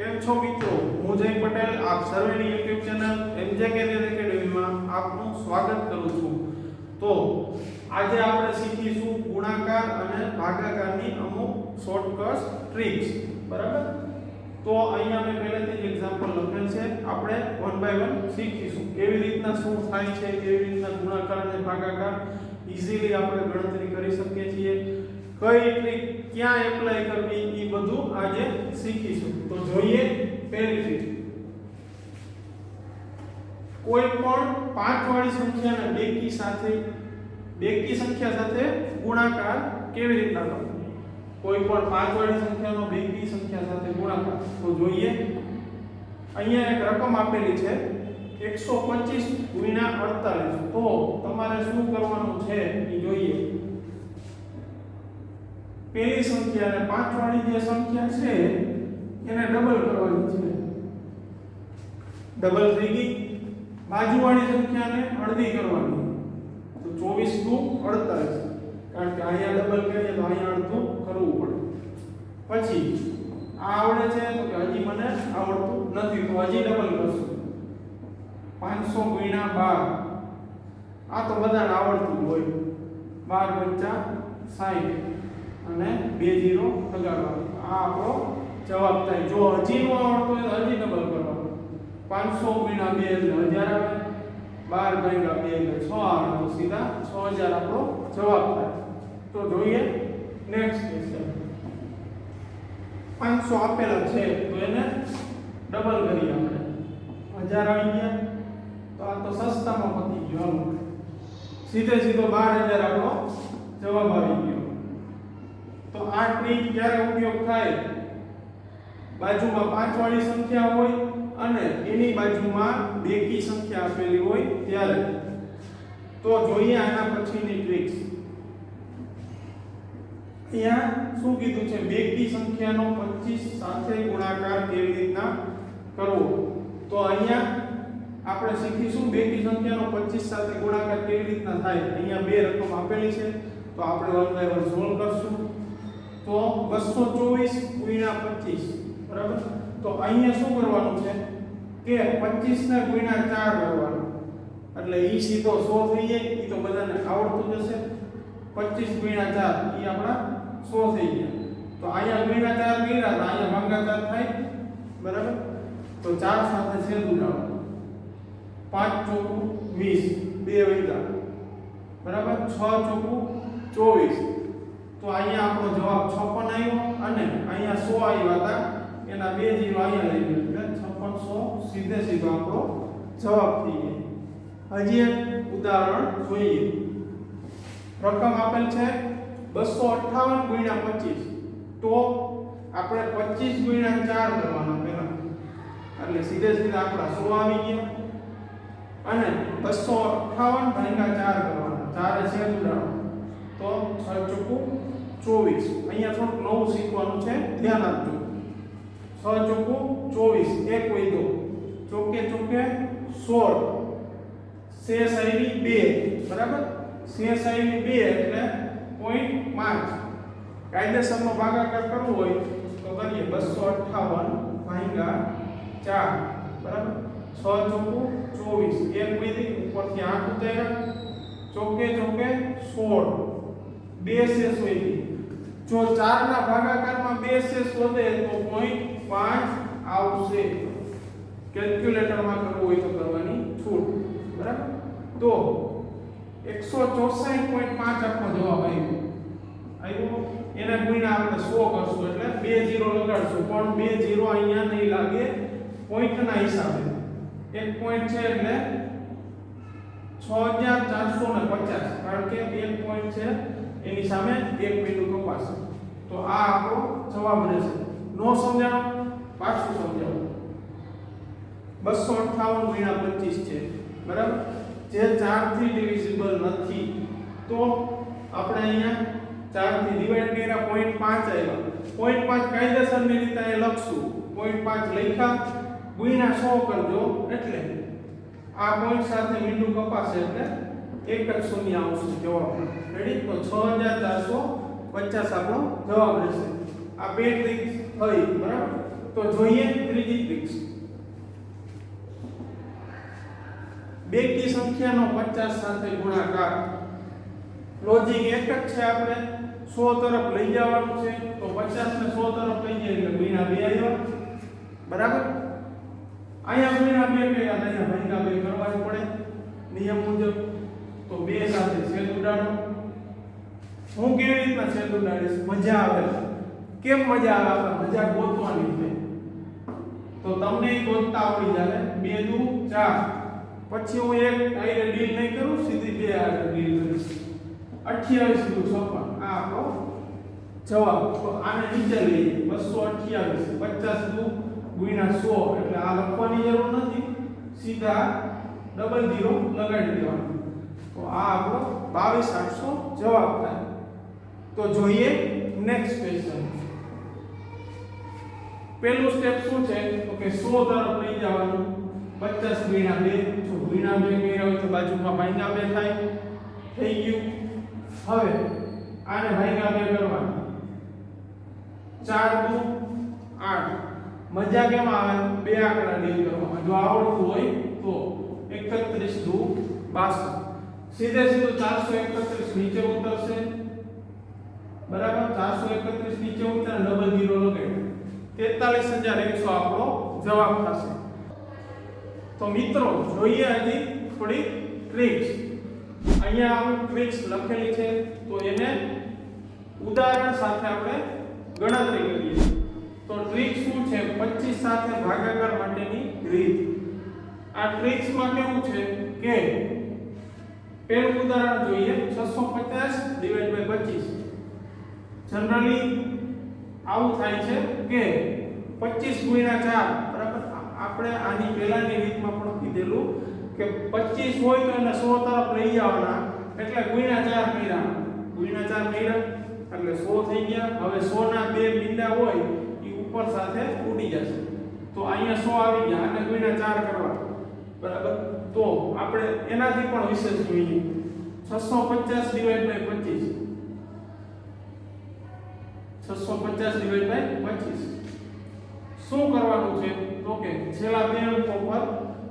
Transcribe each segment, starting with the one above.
કેમ છો મિત્રો? હું જય પટેલ. આપ સર્વેની YouTube channel M J career એકેડમીમાં આપનું સ્વાગત કરું છું. તો આજે આપણે શીખીશું ગુણાકાર અને ભાગાકારની અમુક શોર્ટકટ ટ્રિક્સ બરાબર? તો અહીંયા મેં પહેલેથી જ એક્ઝામ્પલ લખેલ છે. આપણે વન બાય વન શીખીશું. કેવી રીતના શું થાય છે, કેવી રીતના ગુણાકાર અને ભાગાકાર ઇઝીલી આપણે ગણતરી કરી શકીએ છીએ. કઈ ટ્રીક ક્યાં એપ્લાય કરવી એ બધું આજે શીખીશું. તો જોઈએ પહેલી ટ્રીક કોઈ પણ પાંચ વાળી સંખ્યાને બેકી સાથે, બેકી સંખ્યા સાથે ગુણાકાર કેવી રીતના કરવો? કોઈ પણ પાંચ વાળી સંખ્યાનો બેકી સંખ્યા સાથે ગુણાકાર. તો જોઈએ. અહીંયા એક રકમ આપેલી છે 125 ગુણ્યા 48 તો તમારે શું કરવાનું છે? એ જોઈએ. પેલી સંખ્યા અને પાંચ વાળી જે સંખ્યા છે, એને ડબલ કરવાની છે. ડબલ થઈ ગઈ. બાજુવાળી સંખ્યાને અડધી કરવાની. તો 24 ટુ 48 કારણ કે અહીંયા ડબલ કરીએ તો અહીંયા અડધું કરવું પડે. પછી, આ આવડે છે તો કે હજી મને આવડતું નથી, તો હજી ડબલ કરશું. 500 ગુણ્યા 12 આ તો બધાને આવડતું હોય. 12 પંચા 60 અને બે જીરો લગાડવાનું. આ આપણો જવાબ થાય. જો હજી નો આવડતો હોય હજી ડબલ કરવાનું. પાંચસો ગુણ્યા બે એટલે હજાર આવે. બાર ભાગ્યા બે એટલે છ આવે તો સીધા છ હજાર આપણો જવાબ થાય. તો જોઈએ નેક્સ્ટ ક્વેશ્ચન પાંચસો આપેલા છે, તો એને ડબલ કરીએ આપણે. હજાર આવી ગયા. તો આ તો સસ્તામાં પતી ગયો. સીધે સીધો બાર હજાર આપણો જવાબ આવી ગયો. તો આ ટ્રીક ક્યારે ઉપયોગ થાય, બાજુમાં પાંચ વાળી સંખ્યા હોય અને એની બાજુમાં બેકી સંખ્યા આપેલી હોય ત્યારે. તો જોઈએ આના પછીની ટ્રિક્સ. અહીંયા શું કીધું છે? બેકી સંખ્યાનો 25 સાથે ગુણાકાર કેવી રીતના કરવો? તો અહીંયા આપણે શીખીશું બેકી સંખ્યાનો 25 સાથે ગુણાકાર કેવી રીતના થાય. અહીંયા બે રકમ આપેલી છે. તો આપણે વન બાય વન સોલ્વ કરશું. તો 224 ગુણ્યા 25 બરાબર? તો અહીંયા શું કરવાનું છે? કે 25 ને ગુણ્યા 4 કરવાનું. એટલે ઈ સીધો 100 થઈ જાય, ઈ તો બધાને આવડતું જ હશે. 25 ગુણ્યા 4 ઈ આપણા 100 થઈ ગયા. તો અહીંયા ગુણ્યા 4 કર્યા, તો અહીંયા ભાગાકાર થાય, બરાબર? તો 4 સાથે છેદ ઉડાડો 5 ચોકું 20 બે વૈગા બરાબર? 6 ચોકું 24 તો અહીંયા આપણો જવાબ 56 આવ્યો અને અહીંયા 100 આવ્યા હતા. એના બે જીરો અહીંયા લઈ ગયો. એટલે 5600 સીધે સીધો આપણો જવાબ થઈ ગયો. હજી એક ઉદાહરણ જોઈએ. રકમ આપેલ છે 258 ગુણ્યા 25 તો આપણે 25 ગુણ્યા 4 કરવાના પહેલા. એટલે સીધે સીધા આપણા 100 આવી ગયા. અને 258 ભાગ્યા 4 કરવાના. 4 છે તો 6 ચોકું 24 અહીંયા થોડુંક નવું શીખવાનું છે. ધ્યાન આપજો. 6 ચોકું 24 એક કોઈ દો ચોકે ચોકે સોળ. શેષ આવી બે. બરાબર? શેષ આવી બે એટલે 0.5 કાયદેસરનો ભાગાકાર કરવો હોય તો કરીએ બસો અઠાવન ભાંગા ચાર. બરાબર? 6 ચોકું 24 એક કોઈ ઉપરથી આઠ ઉતાર્યા. ચોકે ચોકે સોળ. બે શેષ હોય. જો 4 ના ભાગાકારમાં બે છે શોધે તો 0.5 આવશે. કેલ્ક્યુલેટરમાં કરવું હોય તો કરવાની છૂટ. બરાબર? તો 164.5 આપણો જવાબ આવ્યો. આવ્યો? એના ગુણ્યા આપણે 100 કરશું, એટલે બે જીરો લગાડશું. પણ બે જીરો અહીંયા નહીં લાગે, પોઈન્ટના હિસાબે. એક પોઈન્ટ છે એટલે 6450 કારણ કે 1 પોઈન્ટ છે એની સામે એક બિંદુ કપાશે. તો આ આપણો જવાબ રહેશે. નો સમજાણો, પાછું સમજાવો 258 ગુણ્યા 25 છે. બરાબર? જે 4 થી ડિવિઝિબલ નથી, તો આપણે અહીંયા 4 થી ડિવાઈડ કર્યા 0.5 આવ્યા. 0.5 કાયદેસરની રીતે અહીં લખશું. 0.5 લખ્યા, ગુણ્યા સો કરજો એટલે આ પોઈન્ટ સાથે મીંડું કપાશે એટલે એક જ શૂન્ય આવશે જવાબ રેડી તો 6450 આપણો જવાબ રહેશે. આ બે ટ્રીક થઈ, બરાબર? તો જોઈએ ત્રીજી ટ્રિક્સ બેકી સંખ્યાનો 50 સાથે ગુણાકાર. લોજિક એક જ છે આપણે. 100 તરફ લઈ જવાનું છે. તો 50 ને 100 તરફ લઈ જઈએ એટલે ગુણ્યા બે આવ્યા. બરાબર? અહીંયા ગુણ્યા 2 કે અહીંયા ભાગ્યા બે કરવા જ પડે. નિયમ મુજબ તો બે સાથે છેદ ઉડાડો. હું કેવી રીતના છેદ ઉડાડીશ? મજા આવે. કેમ મજા આવે? મજા ગોતવાની છે. તો તમને ગોતતા આવડી જાય બે દુ, ચાર. પછી હું એક આઈને ડીલ નહીં કરું, સીધી બે આગળ ડીલ કરીશ. 28 દુ 56 આ આપણો જવાબ. તો આને નીચે લઈએ. 228 50 દુ ગુણ્યા સો. એટલે આ લખવાની જરૂર નથી. સીધા ડબલ ઝીરો લગાડી દેવાનું. તો આ આપણો 22800 જવાબ થાય. તો જોઈએ નેક્સ્ટ ક્વેશ્ચન પહેલું સ્ટેપ શું છે? તો કે 100 તરફ લઈ જવાનું. 50 ગુણ્યા 2 જો ગુણ્યા 2 કર્યા હોય તો બાજુમાં ભાગ્યા 2 થાય. થઈ ગયું. હવે આને ભાગ્યા 2 કરવાનું. 4 દુ 8 મજા કેમ આવે? બે આંકડા ડીલ કરવામાં. જો આવડતું હોય તો 31 દુ 62 સીધે સીધું 431 નીચે ઉતરશે. બરાબર? 431 નીચે ઉતરે ડબલ ઝીરો લગાડ્યું 43100 આપણો જવાબ થશે. તો મિત્રો, જોઈએ હજી થોડી ટ્રિક્સ અહીંયા આમ ટ્રિક્સ લખેલી છે, તો એને ઉદાહરણ સાથે આપણે ગણતરી કરીએ. તો ટ્રિક શું છે? 25 સાથે ભાગાકાર માટેની રીત. આ ટ્રિક્સમાં કેવું છે? કે પહેલું ઉદાહરણ જોઈએ 650 ડિવાઇડ બાય 25 જનરલી આવું થાય છે કે 25 ગુણ્યા 4 બરાબર? આપણે આની પહેલાની રીતમાં પણ કીધેલું કે 25 હોય તો એને 100 તરફ લઈ જવાના એટલે ગુણ્યા 4 કર્યા. ગુણ્યા 4 કર્યા, એટલે 100 થઈ ગયા. હવે 100 ના બે બિંદા હોય એ ઉપર સાથે ઉડી જશે. તો અહીંયા 100 આવી ગયા અને ગુણ્યા 4 કરવા. બરાબર? તો આપણે એનાથી પણ વિશેષ જોઈએ. 650 ડિવાઇડ બાય 25 650 ડિવાઇડ બાય 25 શું કરવાનું છે? તો કે છેલ્લા બે અંકો પર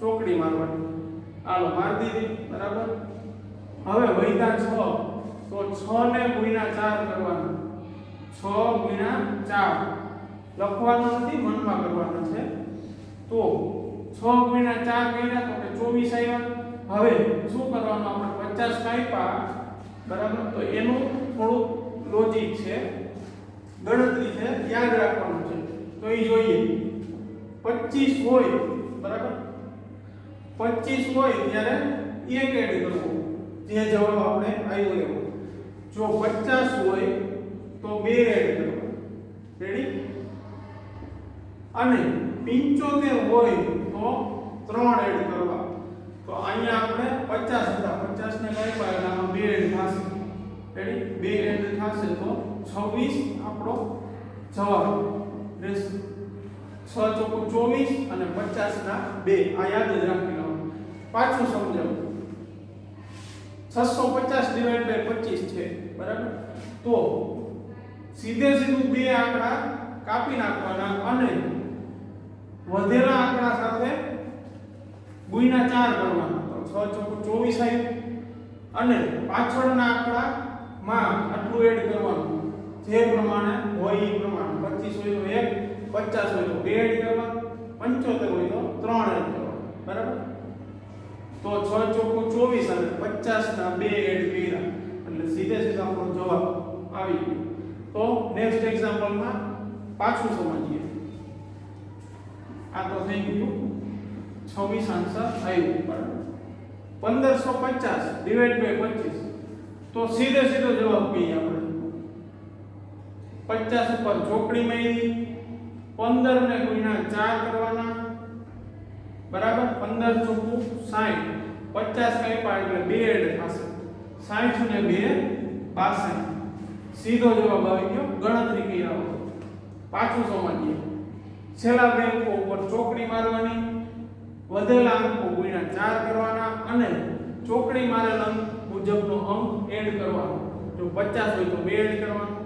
ચોકડી મારવાની. હાલો, માર દીધી, બરાબર? હવે વૈધા 6 તો 6 ને ગુણ્યા 4 કરવાના. 6 ગુણ્યા 4 લખવાનું નથી મનમાં કરવાનું છે. તો 6 ગુણ્યા ચાર કર્યા તો કે 24 આવ્યા હવે શું કરવાનું આપણે 50 કાપ્યા બરાબર? તો એનું થોડુંક લોજિક છે. ગણતરી છે, યાદ રાખવાનું છે. તો એ જોઈએ. 25 હોય, બરાબર? 25 હોય ત્યારે એક એડ કરવો. જે જવાબ આપણે આવ્યો એવો. જો 50 હોય, તો બે એડ કરવો રેડી અને 75 હોય તો ત્રણ એડ કરવા. તો અહીંયા આપણે 50 હતા. 50 ને કઈ એટલે આમાં બે એડ થશે. રેડી બે એડ થશે તો 26 આપણો જવાબ. રહેશે 6 ચોક 24 અને 50 ના 2 આ યાદ જ રાખી લો પાછું સમજાવું. 650 ડિવાઇડ બાય 25 છે. બરાબર? તો સીધે સીધું બે આંકડા કાપી નાખવાના અને વધેલા આંકડા ગુણ્યા ચાર કરવાના 6 ચોકુ 24 આવ્યું અને પાછળના આંકડામાં આટલું એડ કરવાનું. જે પ્રમાણે હોય એ પ્રમાણે. 25 હોય તો 1 50 હોય તો બે એડ કરવા. 75 હોય તો ત્રણ એડ કરવા. બરાબર? તો છ ચોકુ 24 અને 50 ના બે એડ કર્યા. એટલે સીધે સીધા આપણો જવાબ આવી ગયો. તો નેક્સ્ટ એક્ઝામ્પલમાં પાછું સમજીએ. આ તો થઈ ગયું. 26 આન્સર આવ્યું બરાબર 1550 ડિવાઇડ બાય 25 તો સીધે સીધો જવાબ કહીએ આપણે. 50 ઉપર ચોકડી મેળવી 15 ને ગુણ્યા 4 કરવાના. બરાબર? 15 ચોકુ 60 50 કાપ્યા એટલે બે એડ થશે. 60 ને 2 62 સીધો જવાબ આવી ગયો. ગણતરી કર્યા પાછું સમજીએ. છેલ્લા બે ઉપર ચોકડી મારવાની. વધેલા અંકો ગુણ્યા ચાર કરવાના અને ચોકડી મારેલ અંક મુજબનો અંક એડ કરવાનો. જો 50 હોય તો બે એડ કરવાનું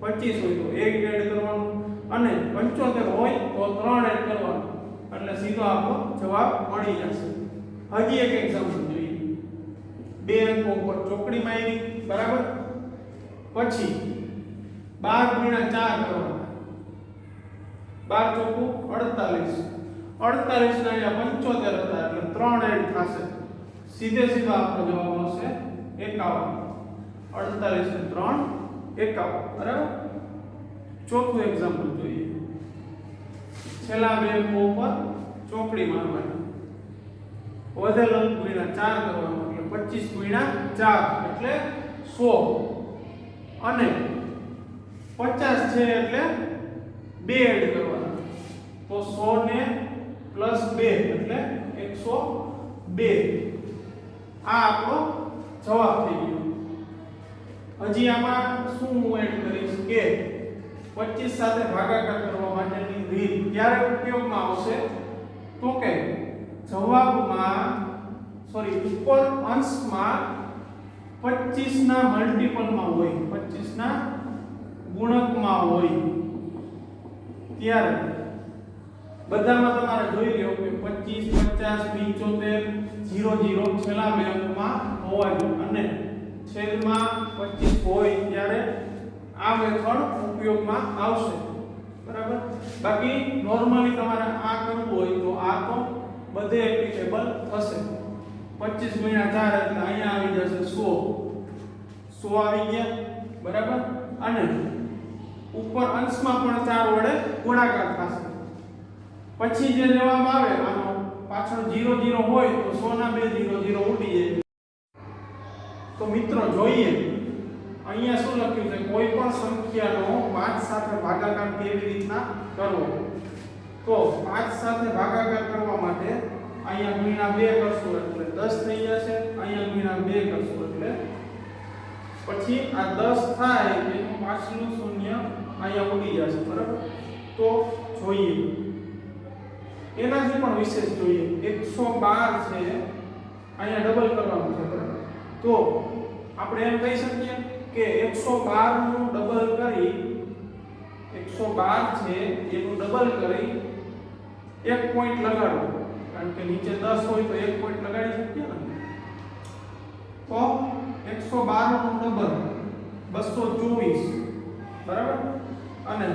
25 હોય તો એક એડ કરવાનું અને પંચોતેર હોય તો ત્રણ એડ કરવાનું. એટલે સીધો આપણો જવાબ મળી જશે. હજી એક એક્ઝામ્પલ જોઈએ. બે અંકો ઉપર ચોકડી મારી, બરાબર? પછી બાર ગુણ્યા ચાર કરવાના. બાર ચોકું અડતાલીસ. અડતાલીસ ના અહીંયા પંચોતેર હતા એટલે ત્રણ એડ થશે. સીધે સીધો આપણો જવાબ આવશે એકાવન. અડતાલીસ ને ત્રણ, એકાવન. બરાબર? ચોથું એક્ઝામ્પલ જોઈએ. છેલ્લા બે અંકો ઉપર ચોકડી મારવાની. વધેલ અંક ગુણ્યા ચાર કરવાનો એટલે પચીસ ગુણ્યા ચાર એટલે સો. અને પચાસ છે એટલે બે એડ કરવાના. તો સો ને પ્લસ બે, એટલે એકસો બે. આ આપણો જવાબ થઈ ગયો. હજી આમાં શું હું એડ કરીશ કે 25 સાથે ભાગાકાર કરવા માટેની રીત ક્યારે ઉપયોગમાં આવશે? તો કે જવાબમાં સોરી ઉપર અંશમાં 25 ના મલ્ટીપલમાં હોય 25 ના ગુણકમાં હોય. ત્યારે બધામાં તમારે જોઈ લો કે 25 50 75 0 0 છેલ્લા બે અંકમાં હોવા જોઈએ અને છેદમાં 25 હોય ત્યારે આ મેથડ ઉપયોગમાં આવશે. બરાબર? બાકી નોર્મલી તમારે આ કરવું હોય તો આ તો બધે એપ્લિકેબલ થશે 25 ગુણ્યા 4 એટલે અહીંયા આવી જશે 100 100 આવી ગયા. બરાબર? અને ઉપર અંશમાં પણ 4 વડે ગુણાકાર થશે. પછી જે જવાબ આવે, આનો પાછળ 0 0 હોય તો સોના બે 0 0 ઉડી જાય. તો મિત્રો જોઈએ, અહીંયા શું લખ્યું છે? કોઈ પણ સંખ્યાનો પાંચ સાથે ભાગાકાર કેવી રીતના કરવો? તો પાંચ સાથે ભાગાકાર કરવા માટે અહીંયા ગુણ્યા બે કરશું એટલે દસ થઈ જશે, અહીંયા ગુણ્યા બે કરશું એટલે પછી આ દસ થાય, એનું પાછલું શૂન્ય અહીંયા ઉડી જશે, બરાબર? તો જોઈએ. એનાથી પણ વિશેષ જોઈએ 112 છે, અહીંયા ડબલ કરવાનું છે તો આપણે એમ કહી શકીએ કે 112 નું ડબલ કરી 112 છે, એનું ડબલ કરી, એક પોઈન્ટ લગાડવું કારણ કે નીચે દસ હોય તો એક પોઈન્ટ લગાડી શકીએ ને તો 112 નું ડબલ 224 બરાબર? અને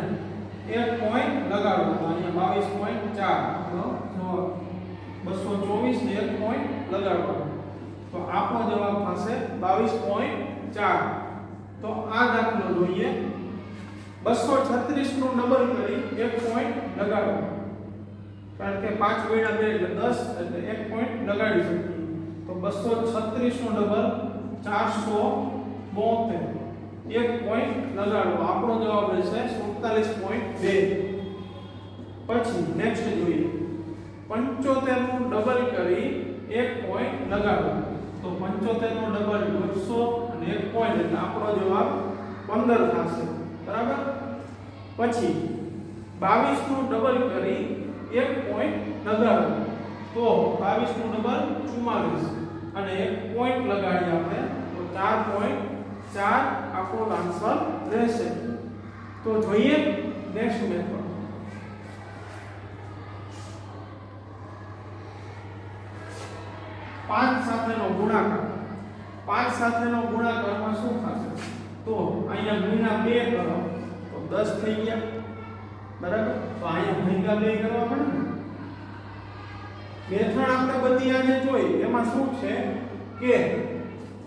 એક પોઈન્ટ લગાડો. તો અહીંયા બાવીસ પોઈન્ટ ચાર. બસો ચોવીસ ને એક પોઈન્ટ લગાડો. તો આપણો જવાબ થશે 22.4 તો આ દાખલો જોઈએ. બસો છત્રીસ નો નંબર કરી એક પોઈન્ટ લગાડો. કારણ કે પાંચ ગુણ્યા બે એટલે દસ, એટલે એક પોઈન્ટ લગાડી શકીએ. તો 236 નું ડબલ 472 એક પોઈન્ટ લગાડો. આપણો જવાબ રહેશે 47.2 પછી નેક્સ્ટ જોઈએ. 75 નું ડબલ કરી એક પોઈન્ટ લગાડો. તો પંચોતેરનું ડબલ 200 અને એક પોઈન્ટ એટલે આપણો જવાબ 15 થશે. બરાબર? પછી 22 નું ડબલ કરી એક પોઈન્ટ લગાડો. તો 22 નું ડબલ 44 અને એક પોઈન્ટ લગાડીએ આપણે, તો 4.4 આપણો આન્સર રહેશે. તો જોઈએ નેક્સ્ટ મેથડ પાંચ સાથેનો ગુણાકાર. પાંચ સાથેનો ગુણાકારમાં શું થશે? તો અહીંયા ગુણ્યા બે કરો. તો દસ થઈ ગયા. બરાબર? તો અહીંયા ભાગ્યા બે કરવા પડે ને? મેથડ આપણે બધી આજે જોઈ. એમાં શું છે? કે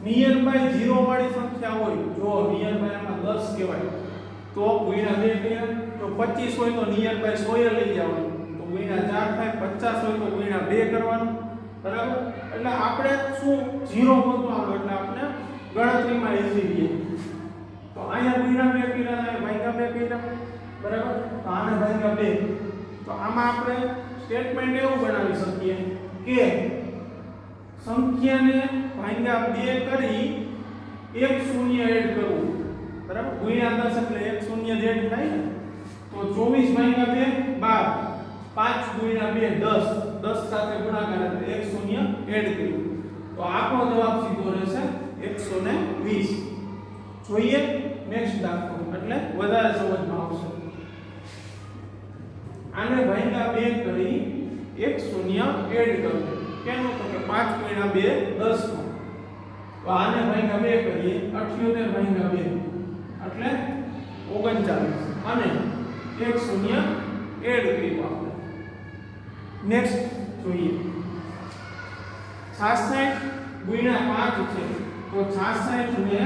નિયર બાય 0 વાળી સંખ્યા હોય, જો નિયર બાય આમાં 10 કહેવાય, તો ગુણ્યા બે કર્યા તો 25 હોય તો નિયર બાય 100 એ લઈ જવાનું. તો ગુણ્યા 4 થાય 50 હોય તો ગુણ્યા બે કરવાનું. બરાબર? એટલે આપણે શું 0 હોતું આવે એટલે આપણે ગણતરીમાં ઈઝી રહીએ. તો અહીંયા ગુણ્યા બે કર્યા ને ભાગ્યા બે કર્યા. બરાબર? તો આને ભાગ્યા બે. તો આમાં આપણે સ્ટેટમેન્ટ એવું બનાવી શકીએ કે સંખ્યાને ભાગ્યા બે કરી એક શૂન્ય એડ કરવું. બરાબર? ગુણ્યા દસ એટલે એક શૂન્ય એડ થાય તો 24 ભાગ્યા બે 12 5 ગુણ્યા બે, દસ. દસ સાથે ગુણાકાર એટલે એક શૂન્ય એડ કર્યું. તો આપણો જવાબ સીધો રહેશે 120 જોઈએ નેક્સ્ટ દાખલો. એટલે વધારે સમજમાં આવશે. આને ભાગ્યા બે કરી એક શૂન્ય એડ કરો કેનો તો કે 5 ગુણ્યા 2 10 નો તો આને ભાગ્યા બે કરીએ 78 ભાગ્યા બે. એટલે 39 અને એક શૂન્ય એડ કર્યું આપણે નેક્સ્ટ જોઈએ. 66 ગુણ્યા 5 છે. તો 66 ને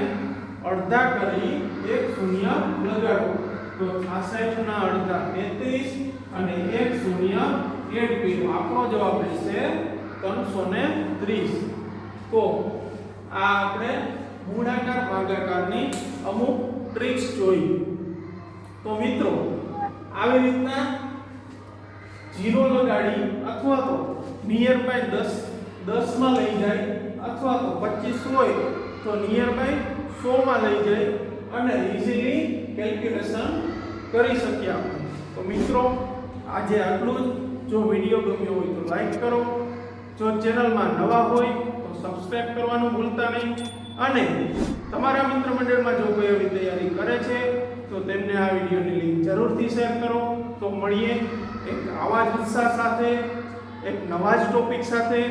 અડધા કરી એક શૂન્ય લગાડો. તો 66 ના અડધા 33 અને એક શૂન્ય એડ કર્યું આપણો જવાબ રહેશે 330 તો આ આપણે ગુણાકાર ભાગાકારની અમુક ટ્રિક્સ જોઈ. તો મિત્રો, આવી રીતના જીરો લગાડી અથવા તો નિયર બાય દસ, દસમાં લઈ જાય અથવા તો 25 હોય તો નિયર બાય સોમાં લઈ જાય અને ઇઝીલી કેલ્ક્યુલેશન કરી શકીએ આપણે. તો મિત્રો, આજે આટલું જ. જો વીડિયો ગમ્યો હોય તો લાઈક કરો. જો ચેનલમાં નવા હોય તો સબસ્ક્રાઇબ કરવાનું ભૂલતા નહીં. અને તમારા મિત્ર મંડળમાં જો કોઈ એવી તૈયારી કરે છે, તો તેમને આ વિડીયોની લિંક જરૂરથી શેર કરો. તો મળીએ એક આવા જ ઉત્સાહ સાથે, એક નવા જ ટોપિક સાથે.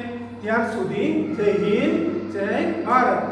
ત્યાર સુધી જય હિન્દ, જય ભારત.